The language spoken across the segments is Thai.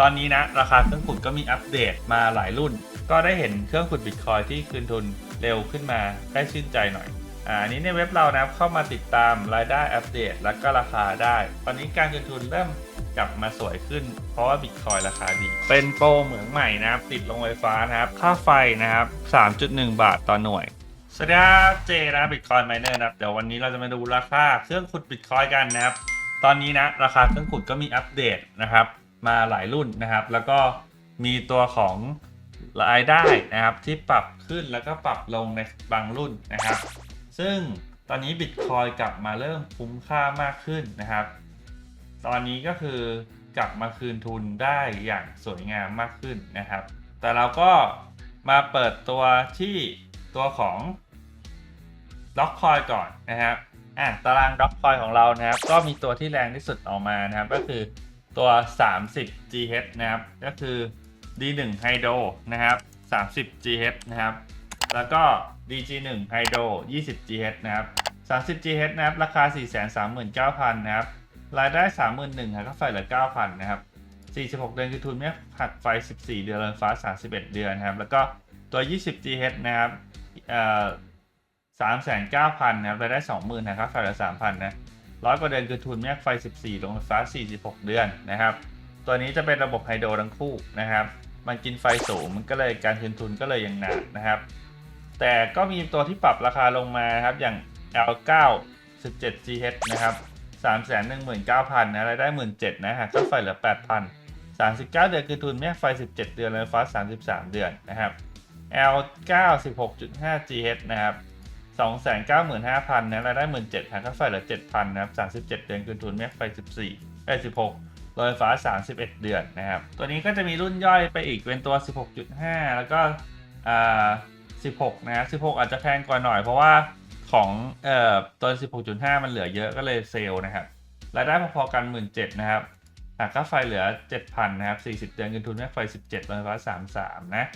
ตอนนี้นะ ราคาเครื่องขุดก็มีอัปเดตมาหลายรุ่น ก็ได้เห็นเครื่องขุดบิตคอยที่คืนทุนเร็วขึ้นมาได้ชื่นใจหน่อยอ่านี้ในเว็บเรานะครับเข้ามาติดตามรายได้อัปเดตและก็ราคาได้ ตอนนี้การคืนทุนเริ่มกลับมาสวยขึ้น เพราะว่าบิตคอยราคาดี เป็นโปรเหมืองใหม่นะครับ ติดลงไฟฟ้านะครับ ค่าไฟนะครับ 3.1 บาทต่อหน่วย สวัสดีครับเจนะบิตคอยไมเนอร์นะครับ เดี๋ยววันนี้เราจะมาดูราคาเครื่องขุดบิตคอยกันนะครับ ตอนนี้นะราคาเครื่องขุดก็มีอัปเดตนะครับ มาหลายรุ่นนะครับ แล้วก็มีตัวของรายได้นะครับ ที่ปรับขึ้นแล้วก็ปรับลงในบางรุ่นนะครับ ซึ่งตอนนี้บิตคอยกลับมาเริ่มคุ้มค่ามากขึ้นนะครับ ตอนนี้ก็คือกลับมาคืนทุนได้อย่างสวยงามมากขึ้นนะครับ แต่เราก็มาเปิดตัวที่ตัวของล็อกคอยก่อนนะครับอะตารางล็อกคอยของเรานะครับ ก็มีตัวที่แรงที่สุดออกมานะครับ ก็คือ ตัว 30 GH นะครับ ก็คือ D1 Hydro นะครับ 30 GH นะครับ แล้วก็ DG1 Hydro 20 GH นะครับ 30 GH นะครับ ราคา 439,000 นะครับ รายได้ 31,000หักค่าไฟเหลือ 9,000 นะครับ 46 เดือนคือทุนไม่หักไฟ 14 เดือนเรถไฟฟ้า 31 เดือนนะครับ แล้วก็ตัว 20 GH นะครับเอ่อ3,900,000 นะครับ รายได้ 20,000หักค่าไฟเหลือ 3,000 นะ ร้อยกว่าเดือนคือทุนแยกไฟ 14 ลงไฟฟ้า 46 เดือนนะครับ ตัวนี้จะเป็นระบบไฮโดรทั้งคู่นะครับ มันกินไฟสูงมันก็เลยการคืนทุนก็เลยยังหนานนะครับ แต่ก็มีตัวที่ปรับราคาลงมาครับอย่าง L9 17 GH นะครับ319,000นะรายได้17,000นะหากค่าไฟเหลือ 8,000 39 เดือนคือทุนแม่ไฟ 17 เดือนไฟฟ้า 33 เดือนนะครับ L9 16.5 GH นะครับ 295,000นะรายได้17,000หากค่าไฟเหลือ7,000นะครับ37เดือนคืนทุนแม่ไฟ14เอ้ย16โดยฟฟ้า 31 เดือนนะครับ ตัวนี้ก็จะมีรุ่นย่อยไปอีกเป็นตัว 16.5 แล้วก็อ่า16 นะครับ16 อาจจะแพงกว่าหน่อยเพราะว่าของเอ่อตัว 16.5 มันเหลือเยอะก็เลยเซลนะครับรายได้พอๆกัน 17,000นะครับหากค่าไฟเหลือ 7,000นะครับ 40 เดือนเงินทุนแม่ไฟ 17โดยฟ้า 33 นะ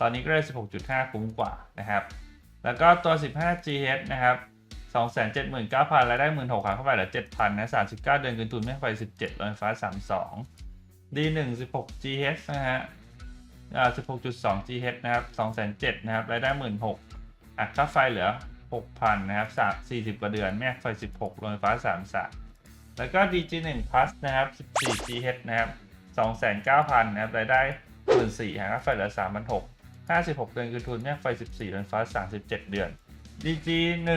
ตอนนี้ก็ได้ 16.5 คุ้มกว่านะครับ แล้วก็ตัว 15 GH นะครับ 279,000รายได้ 16,000เข้าไปเหลือ 7,000 นะ 39 เดือนเงินทุนแม่ไฟ17โดยไฟฟ้า 32 D1 16 GH นะฮะอ่า16.2 GH นะครับ207,000นะครับ รายได้ 16,000อัดค่าไฟเหลือ 6,000 นะครับ3 40 กว่าเดือน แม่ไฟ 16โรงไฟฟ้า 33 แล้วก็ DG1 Plus นะครับ 14 GH นะครับ2,900,000 นะครับ รายได้ 14,000หักค่าไฟเหลือ 3,600 56 เดือนคือทุนแม่ไฟ 14โรงไฟฟ้า 37 เดือน DG1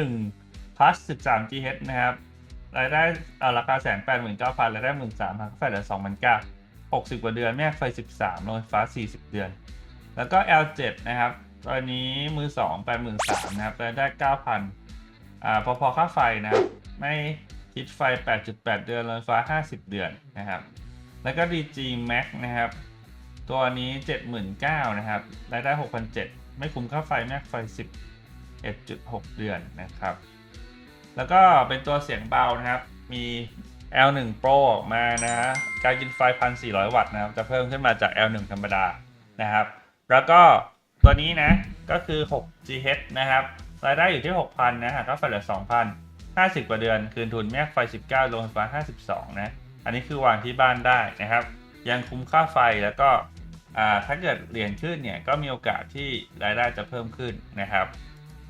Plus 13 GH นะครับ รายได้เอาราคาแสนแปดหมื่นเก้าพันรายได้หมื่นสามหักค่าไฟเหลือสองพันเก้าหกสิบกว่าเดือนแม่ไฟสิบสามโรงไฟฟ้าสี่สิบเดือน แล้วก็ L7 นะครับ ตอนนี้มือสองแปดหมื่นสามนะครับ รายได้เก้าพันอ่าพอพอค่าไฟนะครับ ไม่คิดไฟ 8.8 เดือนโรงไฟฟ้า 50 เดือนนะครับ แล้วก็ DG Max นะครับ ตัวนี้ 79,000นะครับรายได้ 6,700 ไม่คุ้มค่าไฟแม็กไฟ 11.6 เดือนนะครับ แล้วก็เป็นตัวเสียงเบานะครับ มี L1 Pro ออกมานะฮะการกินไฟ 1,400 วัตต์นะครับ จะเพิ่มขึ้นมาจาก L1 ธรรมดานะครับ แล้วก็ตัวนี้นะ ก็คือ 6 GH นะครับ รายได้อยู่ที่ 6,000 นะหากค่าไฟเหลือ 2,000 50 กว่าเดือน คืนทุนแม่ไฟ 19 ลงไฟฟ้า 52 นะ อันนี้คือวางที่บ้านได้นะครับ ยังคุ้มค่าไฟแล้วก็ ถ้าเกิดเหรียญขึ้นเนี่ยก็มีโอกาสที่รายได้จะเพิ่มขึ้นนะครับ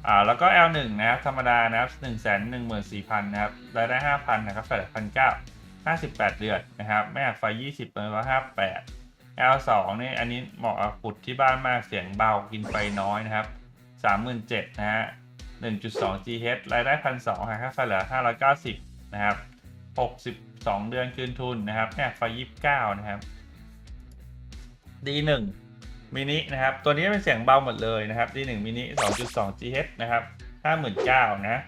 อ่าแล้วก็ L1 นะครับธรรมดานะครับ1 1 4 0 0 0นะครับรายได้ 5,000นะครับไฟเก้าหลือ1,900 58เดือนนะครับไม่หักไฟ20เป็นว่า58 L2 นี่อันนี้เหมาะกับขุดที่บ้านมากเสียงเบากินไฟน้อยนะครับ37,000นะฮะ1.2 GH รายได้1,200หักค่าไฟเหลือ590นะครับ62เดือนคืนทุนนะครับแม่ไฟ29นะครับ D1 มินินะครับ ตัวนี้เป็นเสียงเบาหมดเลยนะครับ D1 มินิ2.2 GH นะครับ59,000นะ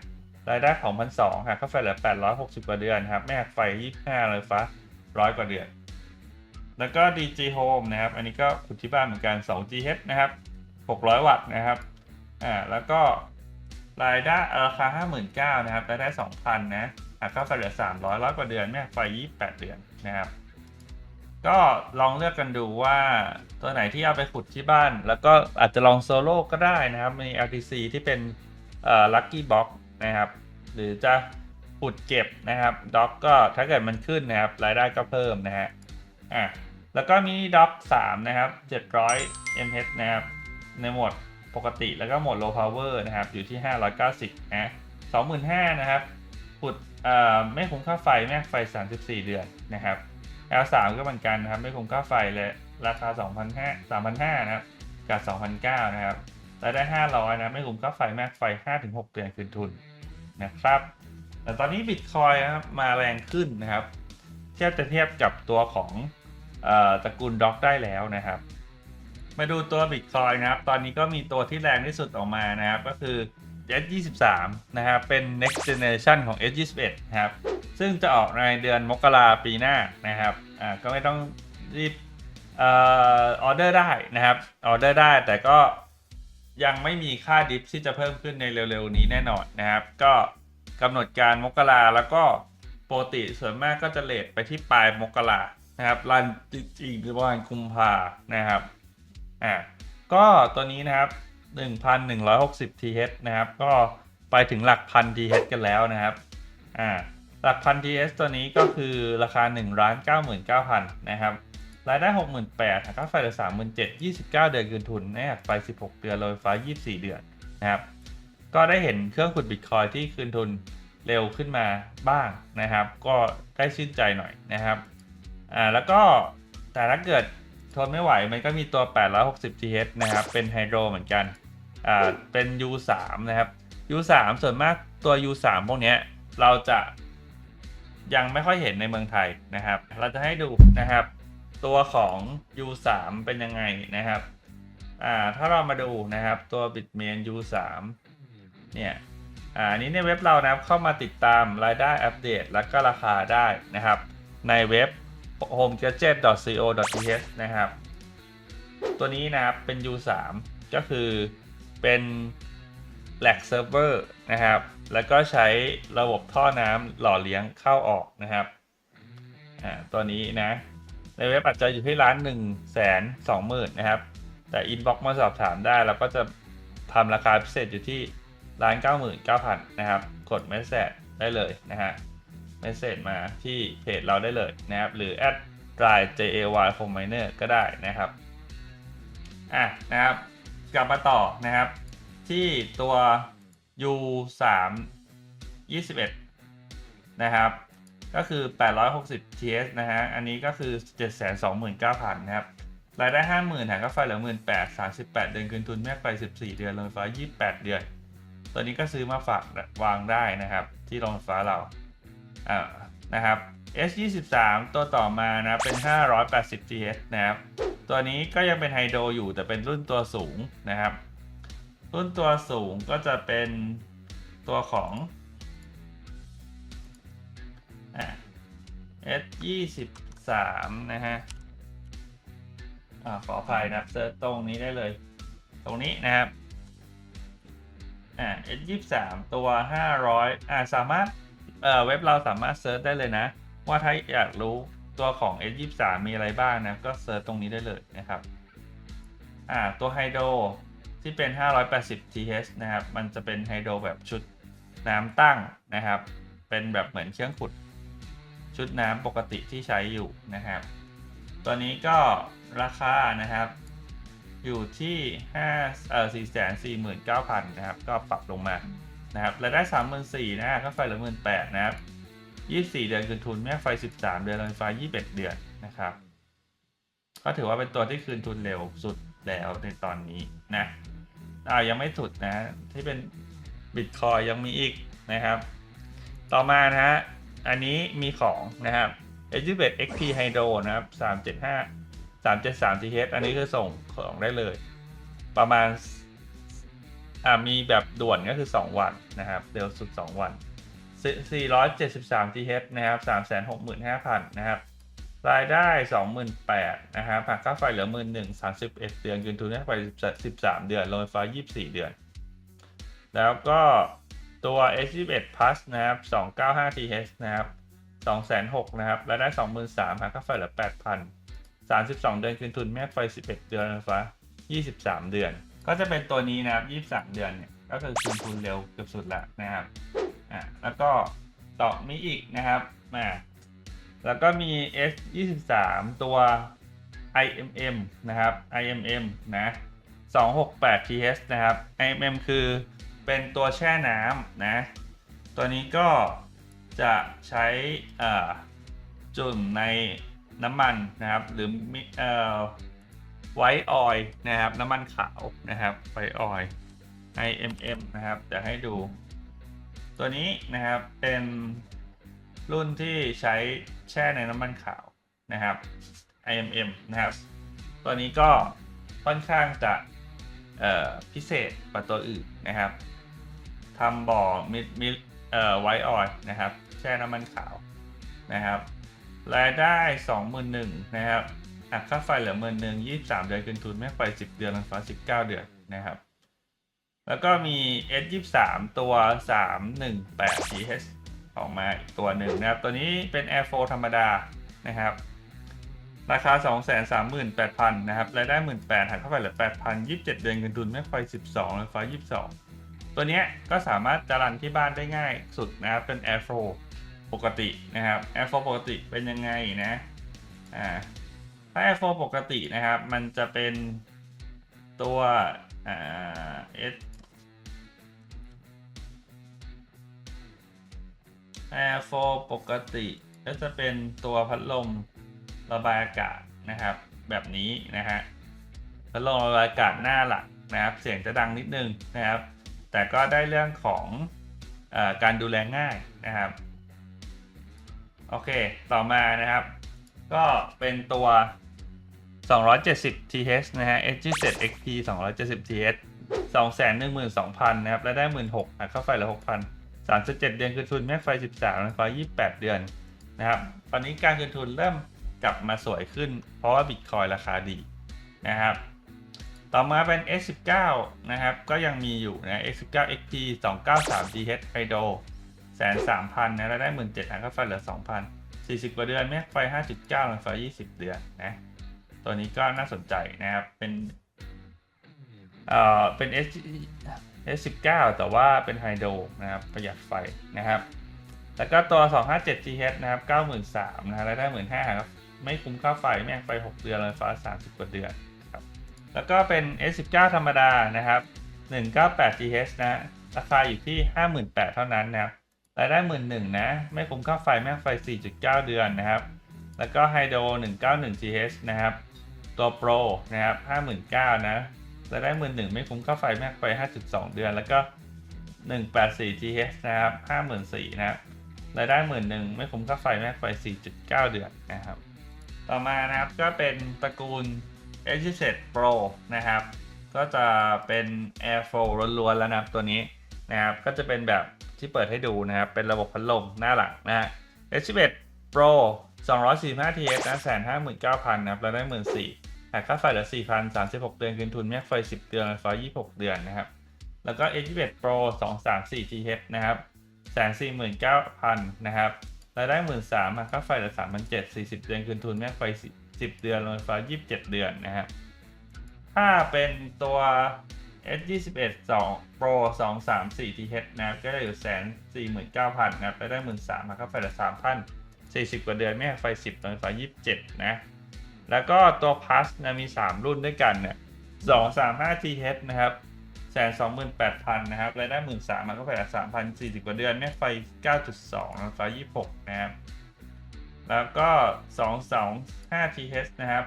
รายได้ของ1,200หักค่าไฟเหลือ 860 กว่าเดือนครับ แม่หักไฟ 25เลยฟ้า 100 กว่าเดือน แล้วก็ DG Home นะครับ อันนี้ก็ขุดที่บ้านเหมือนกัน 2 GH นะครับ 600 วัตต์นะครับ อ่า แล้วก็รายได้ราคา 59,000นะครับ รายได้ 2,000 นะหักค่าไฟเหลือ 300 ร้อยกว่าเดือน แม่หักไฟ 28 เดือนนะครับ ก็ลองเลือกกันดูว่าตัวไหนที่เอาไปขุดที่บ้าน แล้วก็อาจจะลองโซโล่ก็ได้นะครับ มี LTC ที่เป็นเอ่อ Lucky Box นะครับ หรือจะขุดเก็บนะครับด็อกก็ถ้าเกิดมันขึ้นนะครับ รายได้ก็เพิ่มนะฮะอะแล้วก็มินิด็อก3นะครับ 700 mh นะครับ ในโหมดปกติแล้วก็โหมด low power นะครับ อยู่ที่ 590นะ25,000นะครับขุดเอ่อไม่คุ้มค่าไฟแม่ไฟ 34 เดือนนะครับ L3 ก็เหมือนกันนะครับ ไม่คุ้มค่าไฟเลยราคา 2,500 3,500นะครับกับ 2,900นะครับรายได้ 500นะไม่คุ้มค่าไฟแม็กไฟ 5-6 เดือนคืนทุนนะครับแต่ตอนนี้บิตคอยนะครับมาแรงขึ้นนะครับ เทียบจะเทียบกับตัวของออตระกูลด็อกได้แล้วนะครับ มาดูตัว Bitcoin นะครับ ตอนนี้ก็มีตัวที่แรงที่สุดออกมานะครับ ก็คือ S23 นะครับเป็น next generation ของ S21 นะครับซึ่งจะออกในเดือนมกราปีหน้านะครับอ่าก็ไม่ต้องรีบเอ่อออเดอร์ได้นะครับออเดอร์ได้แต่ก็ยังไม่มีค่าดิฟที่จะเพิ่มขึ้นในเร็วๆนี้แน่นอนนะครับ ก็กำหนดการมกราแล้วก็ปกติส่วนมากก็จะเลทไปที่ปลายมกรานะครับรันจริงๆประมาณกุมภานะครับอ่าก็ตัวนี้นะครับ 1,160 TH นะครับ ก็ไปถึงหลักพัน TH กันแล้วนะครับ อ่า หลักพัน TH ตัวนี้ก็คือราคา1 9 9 0 0 0 นะครับ รายได้ 68,000หักค่าไฟเหลือ37,000 29 เดือนคืนทุนแน่หักไฟ16 เดือนโรยไฟฟ้า24 เดือนนะครับ ก็ได้เห็นเครื่องขุดบิตคอยที่คืนทุนเร็วขึ้นมาบ้างนะครับ ก็ได้ชื่นใจหน่อยนะครับ อ่า แล้วก็แต่ถ้าเกิดทนไม่ไหวมันก็มีตัว 860 TH นะครับ เป็นไฮโดรเหมือนกัน อ่าเป็น U3 นะครับ U3 ส่วนมากตัว U3 พวกนี้เราจะยังไม่ค่อยเห็นในเมืองไทยนะครับ เราจะให้ดูนะครับ ตัวของ U3 เป็นยังไงนะครับอ่าถ้าเรามาดูนะครับตัว Bitmain U3 เนี่ยอ่าอันนี้ในเว็บเรานะครับเข้ามาติดตามรายได้อัปเดต และก็ราคาได้นะครับ ในเว็บ homegadget.co.th นะครับ ตัวนี้นะครับเป็น U3 ก็คือ เป็น Lag Server นะครับ แล้วก็ใช้ระบบท่อน้ำหล่อเลี้ยงเข้าออกนะครับ อ่า ตัวนี้นะ ในเว็บอาจจะอยู่ที่ร้าน1นึ่งแสนสองหมื่นนะครับ แต่อินบ็อกซ์มาสอบถามได้ เราก็จะทำราคาพิเศษอยู่ที่ร้านเก้าหมื่นเก้าพันนะครับ กดเมสเซจได้เลยนะฮะ เมสเซจมาที่เพจเราได้เลยนะครับ หรือแอดไ i jay home miner ก็ได้นะครับ อะนะครับ กลับมาต่อนะครับ ที่ตัว u 3 21นะครับ ก็คือ 860 ts นะฮะ อันนี้ก็คือ 729,000 นะครับ รายได้ 50,000หารค่าไฟเหลือ 18 38 เดือนคืนทุนแม่ไฟ14 เดือนโรงไฟฟ้า28 เดือน ตัวนี้ก็ซื้อมาฝากวางได้นะครับ ที่โรงไฟฟ้าเราอ่านะครับ S23 ตัวต่อมานะเป็น 580 ts นะครับตัวนี้ก็ยังเป็นไฮโดรอยู่แต่เป็นรุ่นตัวสูงนะครับ รุ่นตัวสูงก็จะเป็นตัวของอ่า S 2 3 นะฮะอ่าขออภัยนะเซิร์ชตรงนี้ได้เลย ตรงนี้นะครับอ่า S 2 3 ตัว 500อ่าสามารถเอ่อเว็บเราสามารถเซิร์ชได้เลยนะ ว่าถ้าอยากรู้ตัวของ S 2 3 มีอะไรบ้างนะ ก็เซิร์ชตรงนี้ได้เลยนะครับ อ่า ตัวไฮโดรที่เป็น 580 TH นะครับ มันจะเป็นไฮโดรแบบชุดน้ำตั้งนะครับ เป็นแบบเหมือนเครื่องขุด ชุดน้ำปกติที่ใช้อยู่นะครับ ตัวนี้ก็ราคานะครับ อยู่ที่5เอ่อ449,000 นะครับ ก็ปรับลงมานะครับรายได้ 34,000นะค่าไฟเหลือ18,000นะครับ 24 เดือนคืนทุนแม่ไฟ 13 เดือนรงไฟฟ้า 21 เดือนนะครับ ก็ถือว่าเป็นตัวที่คืนทุนเร็วสุดแล้วในตอนนี้นะอ่ายังไม่สุดนะ ที่เป็นบิตคอยยังมีอีกนะครับ ต่อมานะฮะ อันนี้มีของนะครับ a 1 1 XP Hydro นะครับ 375 373 TH อันนี้คือส่งของได้เลย ประมาณอ่ามีแบบด่วนก็คือ 2 วันนะครับ เร็วสุด 2 วัน 473 TH นะครับ365,000นะครับรายได้ 28,000นะครับหักค่าไฟเหลือ 11,000 31 เดือนคืนทุนให้ไฟ13 เดือนโรงไฟฟ้า 24 เดือน แล้วก็ตัว S21 Plus นะครับ295 TH นะครับ206,000นะครับรายได้ 23,000หักค่าไฟเหลือ 8,000 32 เดือนคืนทุนแม่ไฟ 11 เดือนโรงไฟฟ้า 23 เดือน ก็จะเป็นตัวนี้นะครับ 23 เดือนเนี่ยก็คือคืนทุนเร็วเกือบสุดละนะครับ อะแล้วก็ต่อมีอีกนะครับมาแล้วก็มี S 2 3ตัว IMM นะครับ IMM นะ268 TH นะครับ IMM คือเป็นตัวแช่น้ำนะ ตัวนี้ก็จะใช้จุ่มในน้ำมันนะครับ หรือไวท์ออยนะครับ น้ำมันขาวนะครับไวท์ออย IMM นะครับจะให้ดู ตัวนี้นะครับเป็นรุ่นที่ใช้แช่ในน้ำมันขาวนะครับ IMM นะครับ ตัวนี้ก็ค่อนข้างจะพิเศษกว่าตัวอื่นนะครับทำบ่อมิดมิดไวออยนะครับ แช่น้ำมันขาวนะครับรายได้สองหมื่นหนึ่งนะครับหักค่าไฟเหลือหมื่นหนึ่งยี่สามเดือนคืนทุนแม่ไฟสิบเดือนไฟฟ้าสิบเก้าเดือนนะครับ แล้วก็มี S 2 3 ตัว 318 TH ออกมาอีกตัวหนึ่งนะครับ ตัวนี้เป็น Air 4ธรรมดานะครับ ราคา 238,000 นะครับรายได้ 18,000หักเข้าไปเหลือ 8,000 27 เดือนเงินทุนไม่ไฟ12ไฟฟ้า22 ตัวนี้ก็สามารถจะรันที่บ้านได้ง่ายสุดนะครับ เป็น Air 4ปกตินะครับ Air 4ปกติเป็นยังไงนะอ่าถ้า Air 4ปกตินะครับ มันจะเป็นตัวอ่า S Air 4ปกติก็จะเป็นตัวพัดลมระบายอากาศนะครับ แบบนี้นะฮะพัดลมระบายอากาศหน้าหลักนะครับ เสียงจะดังนิดนึงนะครับ แต่ก็ได้เรื่องของออการดูแลง่ายนะครับ โอเค ต่อมานะครับ ก็เป็นตัว 270 TH นะฮะ SG7 XP 270 TH 212,000 นะครับ และได้ 16,000หักค่าไฟเหลือ6,000 37 เดือนคืนทุนแม่ไฟ 13ไฟฟ้า28 เดือนนะครับ ตอนนี้การคืนทุนเริ่มกลับมาสวยขึ้น เพราะว่าบิตคอยราคาดีนะครับ ต่อมาเป็น S19 นะครับ ก็ยังมีอยู่นะ S19 XP 293 TH Hydro แสนสามพันนะแล้วได้หมื่นเจ็ดหักค่าไฟเหลือสองพันสี่สิบกว่าเดือนแม็กไฟห้าจุดเก้าไฟยี่สิบเดือนนะตัวนี้ก็น่าสนใจนะครับเป็นเอ่อเป็น S S19 แต่ว่าเป็นไฮโดรนะครับ ประหยัดไฟนะครับ แล้วก็ตัว 257 TH นะครับ 93,000นะฮะรายได้ 15,000ครับไม่คุ้มค่าไฟแม่งไฟ 6 เดือนไฟฟ้า 30 กว่าเดือนครับ แล้วก็เป็น S19 ธรรมดานะครับ 198 TH นะ ราคาอยู่ที่ 58,000เท่านั้นนะครับ รายได้ 11,000นะ ไม่คุ้มค่าไฟ แม่งไฟ 4.9 เดือนนะครับ แล้วก็ไฮโดร191 TH นะครับ ตัวโปรนะครับ 59,000นะ รายได้หมื่นหนึ่งไม่คุ้มค่าไฟแม็กไฟ5.2 เดือน แล้วก็ 184 TH นะครับ 54,000นะครับรายได้หมื่นหนึ่งไม่คุ้มค่าไฟแม็กไฟ4.9 เดือนนะครับ ต่อมานะครับก็เป็นตระกูล h 7 Pro นะครับ ก็จะเป็น Air Flow ล้วนๆแล้วนะครับตัวนี้นะครับ ก็จะเป็นแบบที่เปิดให้ดูนะครับ เป็นระบบพัดลมหน้าหลังนะฮะ h 7 Pro 245 TH นะ159,000นเก้าพันนะครับรายได้14,000 หักค่าไฟเหลือ 4,000 36 เดือน คืนทุนแม็กไฟ 10 เดือนไฟ26 เดือนนะครับ แล้วก็ A21 Pro 234 GHz นะครับแสนสี่หมื่นเก้าพันนะครับ รายได้หมื่นสามหักค่าไฟละสามพันเจ็ดสี่สิบเดือน คืนทุนแม็กไฟสิบเดือนรถไฟยี่สิบเจ็ดเดือนนะครับ ถ้าเป็นตัว S ยี่สิบเอ็ดสองโปรสองสามสี่ทีเฮนะก็จะอยู่แสนสี่หมื่นเก้าพันนะครับรายได้หมื่นสามหักค่าไฟละสามพันสี่สิบกว่าเดือนแม็กไฟสิบรถไฟยี่สิบเจ็ดนะ แล้วก็ตัว Plus นะมี 3 รุ่นด้วยกันเนี่ย235 TH นะครับแสนสองหมื่นแปดพันนะครับรายได้หมื่นสามมันก็ไปละสามพันสี่สิบกว่าเดือนแม่ไฟเก้าจุดสองไฟยี่สิบหกนะครับ แล้วก็สองสองห้า TH นะครับ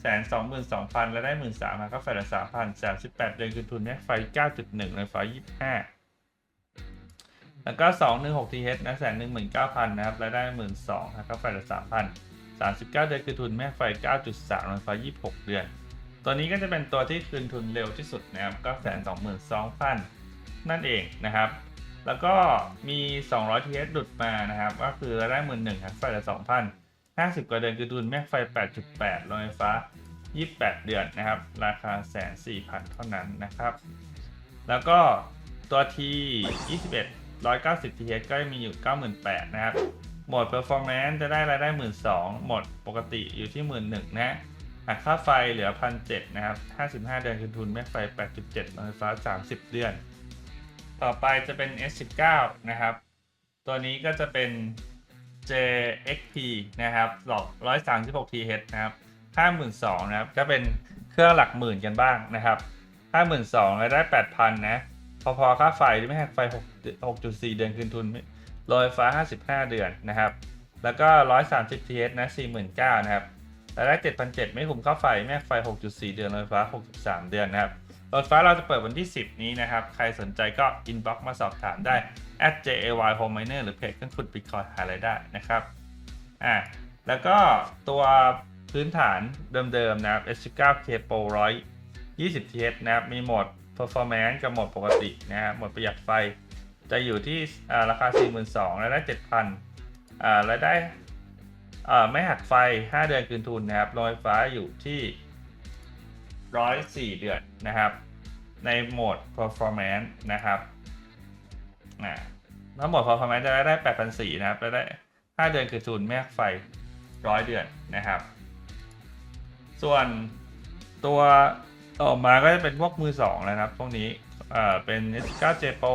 แสนสองหมื่นสองพันรายได้หมื่นสามมันก็ไฟละสามพันสามสิบแปดเดือนคืนทุนแม่ไฟเก้าจุดหนึ่งไฟยี่ห้าแล้วก็สองหนึ่งหก TH นะแสนหนึ่งหมื่นเก้าพันนะครับรายได้หมื่นสองนะครับไฟละสามพัน 39 เดือนคืนทุนแม่ไฟ 9.3ลงไฟ 26 เดือน ตัวนี้ก็จะเป็นตัวที่คืนทุนเร็วที่สุดนะครับก็แสน22,000นั่นเองนะครับ แล้วก็มี 200 TS หลุดมานะครับ ก็คือได้หมื่นหนึ่งครับไฟละ2,000 50กว่าเดือนคืนทุนแม่ไฟ 8.8ลงไฟฟ้า 28 เดือนนะครับ ราคาแสน4,000เท่านั้นนะครับ แล้วก็ตัว T 21 190 TH ก็มีอยู่ 98,000นะครับ โหมด performance จะได้รายได้ 1 2 0 0โหมดปกติอยู่ที่ 1 1 0 0 0นะหักค่าไฟเหลือ 1,700นะครับ 55 เดือนคืนทุนแม่ไฟ 8.7ลงไฟฟ้า 30 เดือน ต่อไปจะเป็น S19 นะครับ ตัวนี้ก็จะเป็น JXP นะครับหลอก136 TH นะครับ 52,000นะครับ ก็เป็นเครื่องหลักหมื่นกันบ้างนะครับ 52,000รายได้ 8,000 นะ พอๆ ค่าไฟที่ไม่หักไฟ 6.4 เดือนคืนทุน โรยไฟฟ้า 55 เดือนนะครับ แล้วก็ 130 TS นะ 49นะครับรายได้7,700ไม่คุ้มค่าไฟ แม่ไฟ 6.4 เดือนโรยไฟฟ้า 63 เดือนนะครับรถไฟ้าเราจะเปิดวันที่ 10 นี้นะครับ ใครสนใจก็ inbox มาสอบถามได้ at jay home miner หรือเพจเครื่องขุด bitcoin หารายได้นะครับ อ่า แล้วก็ตัวพื้นฐานเดิมๆนะครับ S19K Pro 120 TH นะครับ มีโหมด performance กับโหมดปกตินะครับ โหมดประหยัดไฟ จะอยู่ที่อ่าราคา 42,000รายได้ 7,000อ่ารายได้ไม่หักไฟ 5 เดือนคืนทุนนะครับโรงไฟฟ้าอยู่ที่ 104 เดือนนะครับ ในโหมด performance นะครับถ้าโหมด performance จะได้ 8,400นะครับจะได้ 5 เดือนคือทุนแม่หักไฟ 100 เดือนนะครับ ส่วนตัวต่อมาก็จะเป็นพวกมือ2นะครับ พวกนี้เอ่อเป็น S9J Pro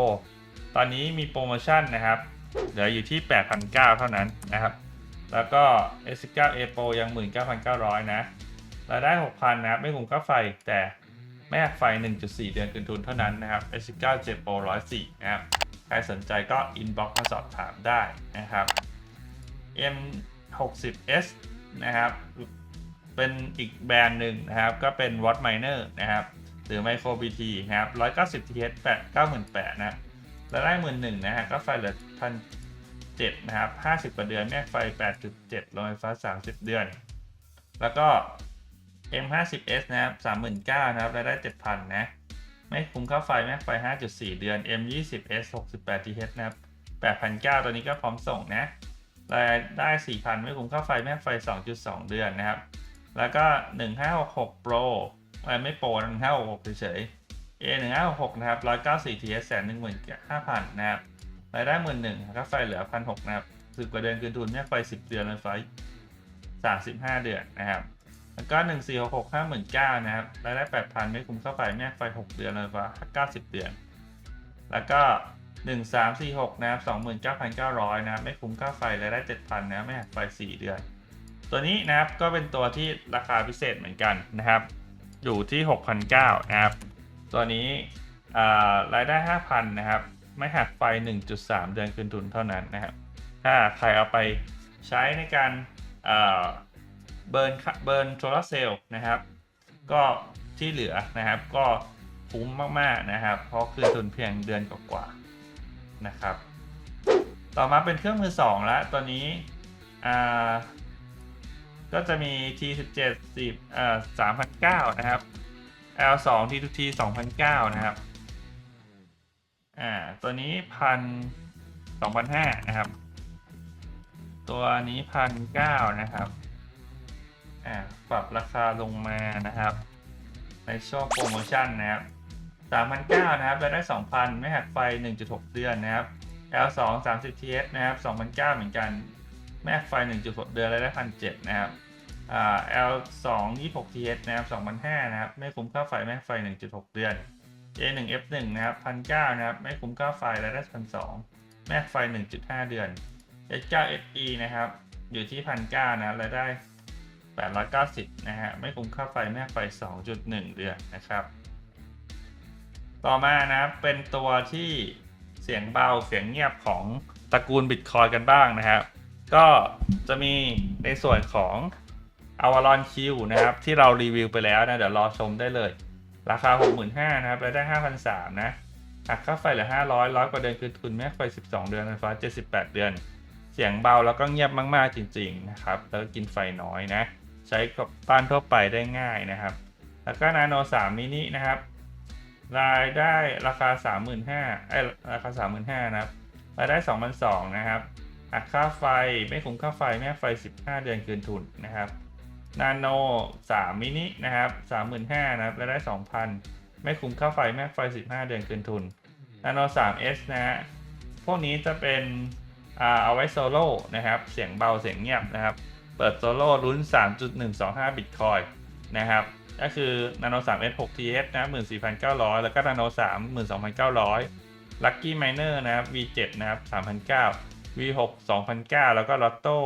ตอนนี้มีโปรโมชั่นนะครับ เหลืออยู่ที่ 8,900 เท่านั้นนะครับ แล้วก็ S9A Pro ยัง 19,900 นะ รายได้ 6,000 นะครับ ไม่คุ้มค่าไฟ แต่ไม่หักไฟ 1.4 เดือนคืนทุนเท่านั้นนะครับ S9J Pro 104 นะครับ ใครสนใจก็ inbox มาสอบถามได้นะครับ M60S นะครับ เป็นอีกแบรนด์หนึ่งนะครับ ก็เป็น Watt Miner นะครับ หรือ Micro BT นะครับ 190 TH 8 9 8 0 0นะ รับแล้วได้หมื่นหนึ่งนะฮะก็ไฟเหลือพันเจ็ดนะครับ50กว่าเดือนแม่ไฟ8.7โรงไฟฟ้า30เดือน แล้วก็ M50S นะครับ39,000นะครับรายได้7,000นะไม่คุ้มค่าไฟแม่ไฟ5.4เดือน M20S 68 TH นะครับ8,900ตัวนี้ก็พร้อมส่งนะรายได้4,000ไม่คุ้มค่าไฟแม่ไฟ2.2เดือนนะครับ แล้วก็1566 Pro เอ้ยไม่โปร1566เฉยๆ A 1 5 6นะครับ194 TS แสนหนึ่งหมื่นห้าพันนะครับรายได้หมื่นหนึ่งค่าไฟเหลือพันหกนะครับสืบกว่าเดือนคืนทุนเนี่ยไฟสิบเดือนเลยไฟสามสิบห้าเดือนนะครับแล้วก็หนึ่งสี่หกหกห้าหมื่นเก้านะครับรายได้แปดพันไม่คุ้มค่าไฟแม่ไฟหกเดือนเลยไฟเก้าสิบเดือน แล้วก็หนึ่งสามสี่หกนะครับสองหมื่นเก้าพันเก้าร้อยนะครับไม่คุ้มค่าไฟรายได้เจ็ดพันนะไม่หักไฟสี่เดือน ตัวนี้นะครับก็เป็นตัวที่ราคาพิเศษเหมือนกันนะครับ อยู่ที่หกพันเก้านะครับ ตัวนี้รายได้ 5,000 นะครับ ไม่หักไฟ 1.3 เดือนคืนทุนเท่านั้นนะครับ ถ้าใครเอาไปใช้ในการเบิร์นเบิร์นโซลาร์เซลล์นะครับ ก็ที่เหลือนะครับก็คุ้มมากๆนะครับ เพราะคืนทุนเพียงเดือนกว่าๆนะครับ ต่อมาเป็นเครื่องมือ 2 แล้วตัวนี้ก็จะมี T17 10อ่า3,900นะครับ L2 T2T 2,900นะครับ อ่า ตัวนี้พันสองพันห้านะครับ ตัวนี้พันเก้านะครับ อ่า ปรับราคาลงมานะครับ ในช่วงโปรโมชั่นนะครับสามพันเก้านะครับรายได้สองพันไม่หักไฟหนึ่งจุดหกเดือนนะครับ L2 30 TS นะครับสองพันเก้าเหมือนกันไม่หักไฟหนึ่งจุดหกเดือนรายได้พันเจ็ดนะครับ อ่า L2 26 TS นะครับ2,500นะครับ ไม่คุ้มค่าไฟแม่ไฟ 1.6 เดือน A1 F1 นะครับ1,900นะครับ ไม่คุ้มค่าไฟรายได้1,200แม่ไฟ 1.5 เดือน H9 SE นะครับ อยู่ที่1,900นะครับรายได้ 890 นะฮะ ไม่คุ้มค่าไฟแม่ไฟ 2.1 เดือนนะครับ ต่อมานะครับ เป็นตัวที่เสียงเบาเสียงเงียบของตระกูล Bitcoin กันบ้างนะครับ ก็จะมีในส่วนของ อวารอนคิวนะครับที่เรารีวิวไปแล้วนะเดี๋ยวรอชมได้เลย ราคา 65,000นะครับรายได้ 5,300นะหักค่าไฟเหลือ 500ร้อยกว่าเดือนคือทุนแม่ไฟ 12 เดือนไฟฟ้า 78 เดือน เสียงเบาแล้วก็เงียบมากๆจริงๆนะครับแล้วก็กินไฟน้อยนะ ใช้กับบ้านทั่วไปได้ง่ายนะครับ แล้วก็นาโน3มินินะครับรายได้ราคา 35,000ไอ้ราคา 35,000นะครับรายได้ 2,200นะครับหักค่าไฟไม่คุ้มค่าไฟแม่ไฟ 15 เดือนคืนทุนนะครับ นาโน3มินินะครับ35,000นะครับรายได้ 2,000 ไม่คุ้มค่าไฟแม่ไฟ 15 เดือนคืนทุนนาโน 3S นะฮะพวกนี้จะเป็นอ่าเอาไว้โซโล่นะครับ เสียงเบาเสียงเงียบนะครับ เปิดโซโล่ลุ้น 3.125 บิตคอยนะครับ ก็คือ Nano 3S 6 TS นะ 14,900 แล้วก็ Nano 3 12,900 Lucky Miner นะครับ V7 นะครับ 3,900 V6 2,900 แล้วก็ Lotto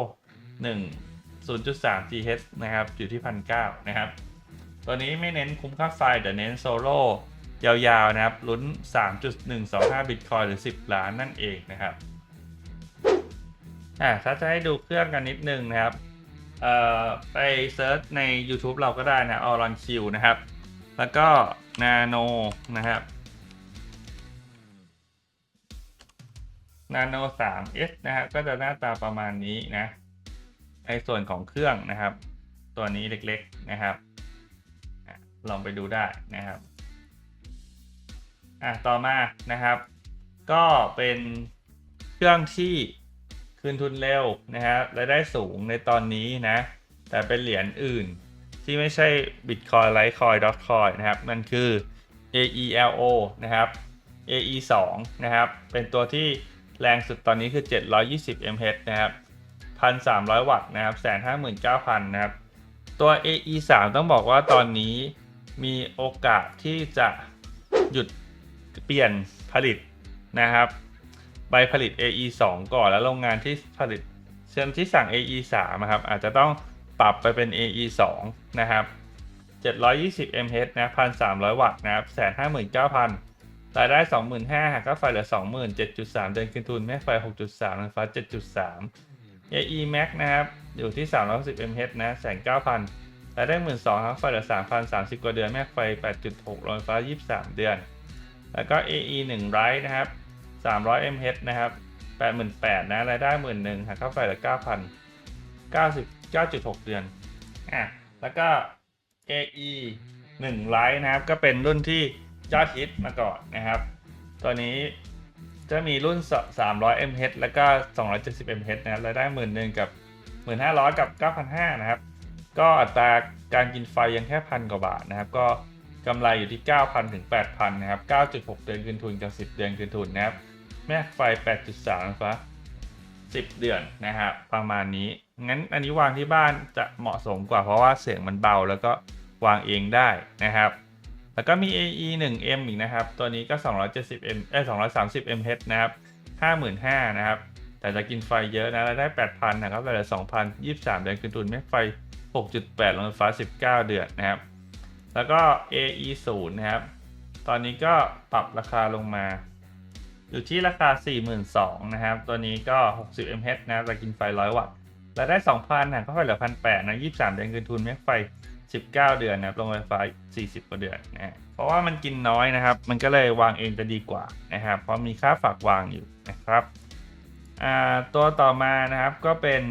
1 0.3 GHz นะครับ อยู่ที่ 1,900 นะครับ ตัวนี้ไม่เน้นคุ้มค่าไฟแต่เน้นโซโล่ยาวๆ นะครับ ลุ้น 3.125 บิตคอยหรือ 10 ล้านนั่นเองนะครับ อ่าถ้าจะให้ดูเครื่องกันนิดนึงนะครับ เอ่อ ไปเซิร์ชใน YouTube เราก็ได้นะ a u r o n Q นะครับ แล้วก็ Nano นะครับ Nano 3S นะครับ ก็จะหน้าตาประมาณนี้นะ ในส่วนของเครื่องนะครับ ตัวนี้เล็กๆนะครับ ลองไปดูได้นะครับอะต่อมานะครับ ก็เป็นเครื่องที่คืนทุนเร็วนะครับรายได้สูงในตอนนี้นะ แต่เป็นเหรียญอื่นที่ไม่ใช่ Bitcoin Litecoin Dotcoin นะครับมันคือ AELO นะครับ AE 2 นะครับ เป็นตัวที่แรงสุดตอนนี้คือ 720 mH นะครับ 1,300 วัตต์นะครับ159,000นะครับ ตัว AE 3 ต้องบอกว่าตอนนี้มีโอกาสที่จะหยุดเปลี่ยนผลิตนะครับใบผลิต AE 2 ก่อนแล้วโรงงานที่ผลิตเชื่อมที่สั่ง AE 3 นะครับ อาจจะต้องปรับไปเป็น AE 2 นะครับ 720 mH นะ 1,300 วัตต์นะครับ 159,000 รายได้ 25,000หากค่าไฟเหลือ 20,000 7.3 เดือนคืนทุนแม่ไฟ 6.3ไฟฟ้า 7.3 AE Max นะครับ อยู่ที่ 360 mH นะ19,000รายได้12,000ครับไฟเหลือ3,000 30กว่าเดือน แม่ไฟ8.6โรงไฟฟ้า23เดือน แล้วก็ AE 1 Right นะครับ300 mH นะครับ88,000นะ รายได้11,000หากค่าไฟเหลือ9,000 99.6เดือน อะ แล้วก็ AE 1 Lite นะครับ ก็เป็นรุ่นที่ยอดฮิตมาก่อนนะครับ ตัวนี้ จะมีรุ่น 300mH แล้วก็ 270mH นะครับรายได้11,000กับ 1,500 กับ 9,500 นะครับ ก็อัตราการกินไฟยังแค่พันกว่าบาทนะครับ ก็กำไรอยู่ที่ 9,000 ถึง 8,000 นะครับ 9.6 เดือนคืนทุนกับ 10 เดือนคืนทุนนะครับ แม่ไฟ 8.3ฟ้า10 เดือนนะครับ ประมาณนี้ งั้นอันนี้วางที่บ้านจะเหมาะสมกว่าเพราะว่าเสียงมันเบาแล้วก็วางเองได้นะครับ แล้วก็มี AE 1M อีกนะครับ ตัวนี้ก็ 270M เอ้ย 230mH นะครับ 55,000นะครับ แต่จะกินไฟเยอะนะรายได้ 8,000นะครับรายได้2,000 23 เดือนคืนทุนแม่ไฟ 6.8โรงไฟฟ้า 19 เดือนนะครับ แล้วก็ AE 0นะครับ ตอนนี้ก็ปรับราคาลงมา อยู่ที่ราคา 42,000นะครับ ตัวนี้ก็ 60mH นะจะกินไฟ 100 วัตต์รายได้ 2,000นะก็ไฟเหลือ1,800นะ23 เดือนคืนทุนแม่ไฟ 19 เดือนนะครับโรงไฟฟ้า 40กว่าเดือนนะเพราะว่ามันกินน้อยนะครับ มันก็เลยวางเองจะดีกว่านะครับ เพราะมีค่าฝากวางอยู่นะครับตัวต่อมานะครับก็เป็น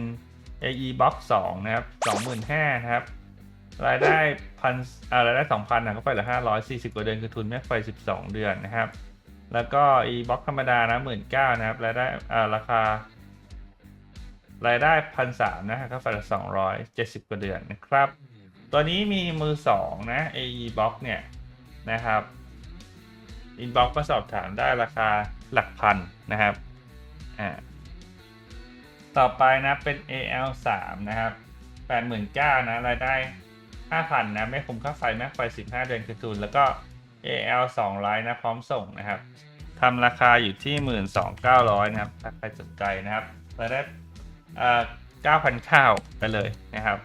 AE Box 2 นะครับ25,000นะครับรายได้พันอ่ารายได้ 2,000นะก็ไฟเหลือ540 กว่าเดือนคือทุนแม่ไฟ 12 เดือนนะครับ แล้วก็ e box ธรรมดานะ19,000นะครับรายได้อ่าราคา รายได้พันสามนะก็ไฟละ270 กว่าเดือนนะครับ ตัวนี้มีมือ2นะ AE box เนี่ยนะครับ inbox มาสอบถามได้ราคาหลักพันนะครับอ่าต่อไปนะเป็น AL 3นะครับ89,000นะรายได้ 5,000นะไม่คุ้มค่าไฟแม็กไฟ 15 เดือนคืนทุนแล้วก็ AL 2ไลน์นะพร้อมส่งนะครับทำราคาอยู่ที่ 12,900นะครับถ้าใครสนใจนะครับรายได้เอ่อ9,000ข้าวไปเลยนะครับ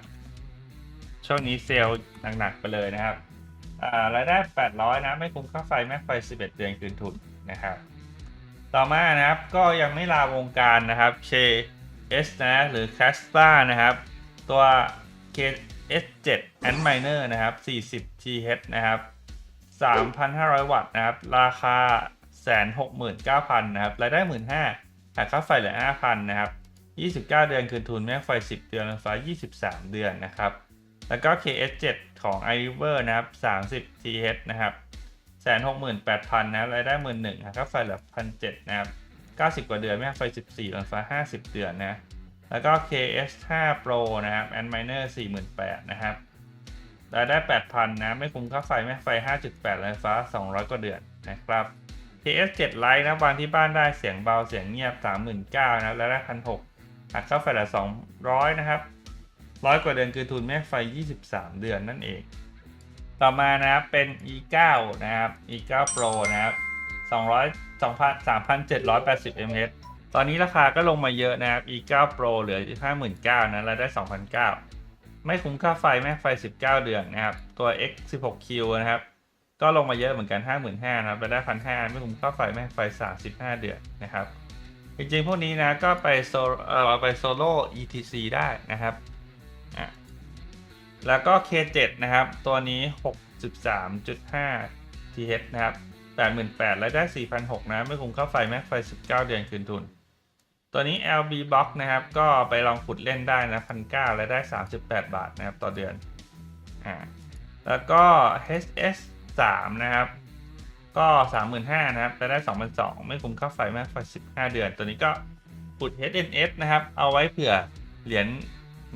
ช่วงนี้เซลล์หนักๆไปเลยนะครับรายได้ 800 นะไม่คุ้มค่าไฟแม็กไฟ 11 เดือนคืนทุนนะครับ ต่อมานะครับก็ยังไม่ลาวงการนะครับ KS นะหรือ c a s t a นะครับ ตัว KS7 a n d Miner นะครับ 40 TH นะครับ 3,500 วัตต์นะครับ ราคา 169,000นะครับ รายได้ 15,000หักค่าไฟเหลือ 5,000 นะครับ 29 เดือนคืนทุนแม่ไฟ 10 เดือนไฟฟ้า23 เดือนนะครับ แล้วก็ KS7 ของ iRiver นะครับ 30 TH นะครับแสนหกหมื่นแปดพันนะรายได้หมื่นหนึ่งค่าไฟเหลือพันเจ็ดนะครับเก้าสิบกว่าเดือนแม่ไฟสิบสี่ลนฟ้าห้าสิบเดือนนะ แล้วก็ KS 5 Pro นะครับ and miner สี่หมื่นแปดนะครับรายได้แปดพันนะ ไม่คุ้มค่าไฟแม่ไฟห้าจุดแปดลนฟ้าสองร้อยกว่าเดือนนะครับ KS 7 Lite นะวางที่บ้านได้เสียงเบาเสียงเงียบสามหมื่นเก้านะรายได้พันหกหักค่าไฟเหลือสองร้อยนะครับ ร้อยกว่าเดือนคือทุนแม่ไฟยี่สิบสามเดือนนั่นเอง ต่อมานะครับเป็น e9 นะครับ e9 Pro นะครับ200 2,3,780 mH ตอนนี้ราคาก็ลงมาเยอะนะครับ e9 Pro เหลือ 59,000นะรายได้ 2,900 ไม่คุ้มค่าไฟแม่ไฟ 19 เดือนนะครับ ตัว X16Q นะครับ ก็ลงมาเยอะเหมือนกัน 55,000นะครับรายได้ 1,500 ไม่คุ้มค่าไฟแม่ไฟ 35 เดือนนะครับ จริงๆ พวกนี้นะก็ไปโซเอ่อไปโซโล่ ETC ได้นะครับ อะแล้วก็ K7 นะครับ ตัวนี้ 63.5 TH นะครับ 88,000รายได้ 4,600นะไม่คุ้มค่าไฟแม็กไฟ 19 เดือนคืนทุน ตัวนี้ LB Box นะครับ ก็ไปลองขุดเล่นได้นะ1,900รายได้ 38 บาทนะครับ ต่อเดือนอ่าแล้วก็ HS 3นะครับ ก็ 35,000นะครับรายได้ 2,200ไม่คุ้มค่าไฟแม็กไฟ 15 เดือน ตัวนี้ก็ขุด HNS นะครับ เอาไว้เผื่อเหรียญ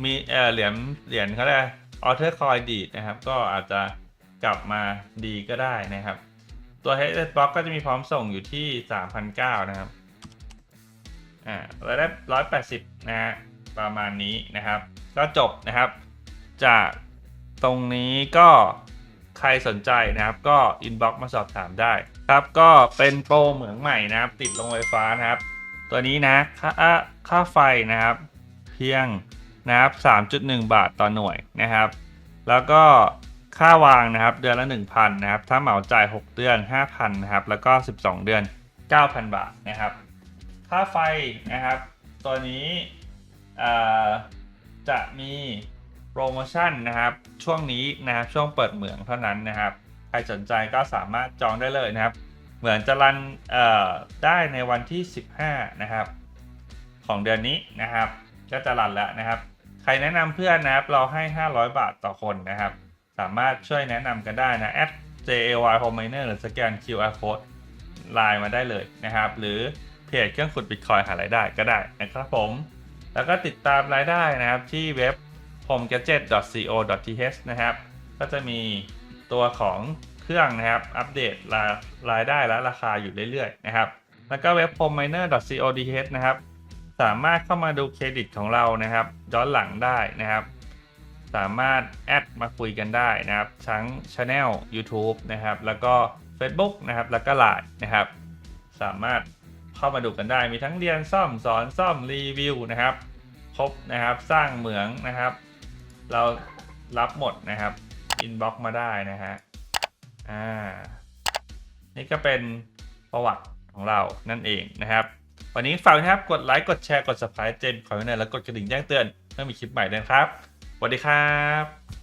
มีเออเหรียญเหรียญเขาเรียกออเทอร์คอยดีดนะครับ ก็อาจจะกลับมาดีก็ได้นะครับ ตัว HS Box ก็จะมีพร้อมส่งอยู่ที่3,900นะครับอ่าราได้180นะฮะประมาณนี้นะครับ ก็จบนะครับ จากตรงนี้ก็ใครสนใจนะครับก็อินบ็อกมาสอบถามได้ครับก็เป็นโปรเหมืองใหม่นะครับ ติดลงไฟฟ้านะครับ ตัวนี้นะค่าค่าไฟนะครับ เพียง นะครับ 3.1 บาทต่อหน่วยนะครับ แล้วก็ค่าวางนะครับเดือนละ 1,000นะครับ ถ้าเหมาจ่าย 6 เดือน 5,000นะครับ แล้วก็ 12 เดือน 9,000 บาทนะครับ ค่าไฟนะครับ ตัวนี้จะมีโปรโมชั่นนะครับ ช่วงนี้นะครับช่วงเปิดเหมืองเท่านั้นนะครับ ใครสนใจก็สามารถจองได้เลยนะครับ เหมือนจะรันได้ในวันที่ 15 นะครับ ของเดือนนี้นะครับ ก็จะรันแล้วนะครับ ใครแนะนำเพื่อนนะครับ เราให้ 500 บาทต่อคนนะครับ สามารถช่วยแนะนำกันได้นะ at JAY Home Miner หรือสแกน QR Code ไลน์มาได้เลยนะครับ หรือเพจเครื่องขุดบิตคอยหารายได้ก็ได้นะครับผม แล้วก็ติดตามรายได้นะครับที่เว็บ homegadget.co.th นะครับ ก็จะมีตัวของเครื่องนะครับ อัปเดตรายรายได้และราคาอยู่เรื่อยๆนะครับ แล้วก็เว็บ homeminer.co.th นะครับ สามารถเข้ามาดูเครดิตของเรานะครับย้อนหลังได้นะครับ สามารถแอดมาคุยกันได้นะครับทั้ง Channel YouTube นะครับ แล้วก็ Facebook นะครับแล้วก็ Line นะครับ สามารถเข้ามาดูกันได้มีทั้งเรียนซ่อมสอนซ่อมรีวิวนะครับครบนะครับสร้างเหมืองนะครับ เรารับหมดนะครับอินบ็อกมาได้นะฮะอ่านี่ก็เป็นประวัติของเรานั่นเองนะครับ วันนี้ฝากนะครับ กดไลค์กดแชร์กด subscribe เจมขอให้เนยแล้วกดกระดิ่งแจ้งเตือนเมื่อมีคลิปใหม่ด้วยนะครับสวัสดีครับ